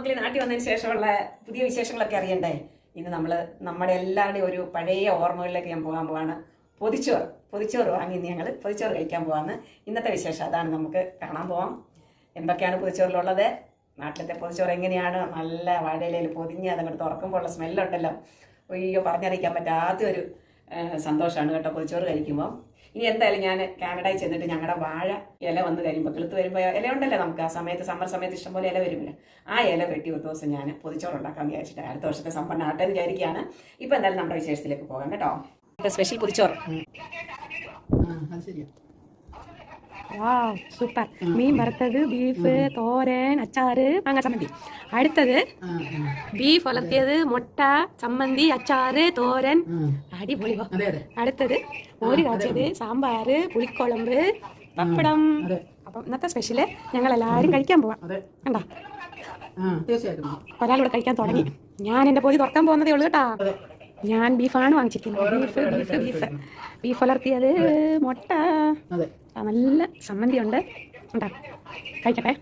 മക്കളെ നാട്ടിൽ വന്നതിന് ശേഷമുള്ള പുതിയ വിശേഷങ്ങളൊക്കെ അറിയണ്ടേ? ഇന്ന് നമ്മൾ നമ്മുടെ എല്ലാവരുടെയും ഒരു പഴയ ഓർമ്മകളിലേക്ക് ഞാൻ പോകാൻ പോവാണ്. പൊതിച്ചോറ് പൊതിച്ചോറ് വാങ്ങി ഞങ്ങൾ പൊതിച്ചോറ് കഴിക്കാൻ പോകാമെന്ന് ഇന്നത്തെ വിശേഷം അതാണ് നമുക്ക് കാണാൻ പോവാം. എന്തൊക്കെയാണ് പൊതിച്ചോറിലുള്ളത്? നാട്ടിലത്തെ പൊതിച്ചോറ് എങ്ങനെയാണ്? നല്ല വാഴയിലയിൽ പൊതിഞ്ഞ് അതങ്ങോട്ട് തുറക്കുമ്പോൾ ഉള്ള സ്മെല്ലുണ്ടല്ലോ അയ്യോ പറഞ്ഞറിയിക്കാൻ പറ്റാത്ത ഒരു സന്തോഷമാണ് കേട്ടോ. പൊതിച്ചോറ് കഴിക്കുമ്പോൾ ഇനി എന്തായാലും ഞാൻ കാനഡയിൽ ചെന്നിട്ട് ഞങ്ങളുടെ വാഴ ഇല വന്ന് കഴിയുമ്പോൾ കിളുത്ത് വരുമ്പോൾ ഇല ഉണ്ടല്ലോ നമുക്ക് ആ സമയത്ത് സമ്മർ സമയത്ത് ഇഷ്ടംപോലെ ഇല വരുമല്ലോ. ആ ഇല വെട്ടി ഒരു ദിവസം ഞാൻ പൊതിച്ചോറ് ഉണ്ടാക്കാൻ വിചാരിച്ചിട്ട് അടുത്ത വർഷത്തെ സമ്പന്ന ആട്ടെ വിചാരിക്കുകയാണ്. ഇപ്പം എന്തായാലും നമ്മുടെ വിശേഷത്തിലേക്ക് പോകാം കേട്ടോ. സ്പെഷ്യൽ പൊതിച്ചോറ്. ആ അത് ശരിയാ. വാവ് സൂപ്പർ മീൻ വറുത്തത് ബീഫ് തോരൻ അച്ചാറ് മാങ്ങ ചമ്മന്തി. അടുത്തത് ബീഫ് വളർത്തിയത് മുട്ട ചമ്മന്തി അച്ചാറ് തോരൻ. അടിപൊളി അടുത്തത് മോര് കാച്ചത് സാമ്പാറ് പുളിക്കുളമ്പ് പപ്പടം. അപ്പം ഇന്നത്തെ സ്പെഷ്യൽ ഞങ്ങൾ എല്ലാവരും കഴിക്കാൻ പോവാം. കണ്ടോ? തീർച്ചയായിട്ടും. ഒരാളിവിടെ കഴിക്കാൻ തുടങ്ങി. ഞാൻ എന്റെ പോയി തുറക്കാൻ പോകുന്നതേ ഉള്ളൂ കേട്ടാ. ഞാൻ ബീഫാണ് വാങ്ങിച്ചിരിക്കുന്നത് ബീഫ് ബീഫ് ബീഫ് ബീഫ് വളർത്തിയത് മുട്ട. നല്ല സമ്മന്തി ഉണ്ട് ഉണ്ടാ? കഴിക്കട്ടെ.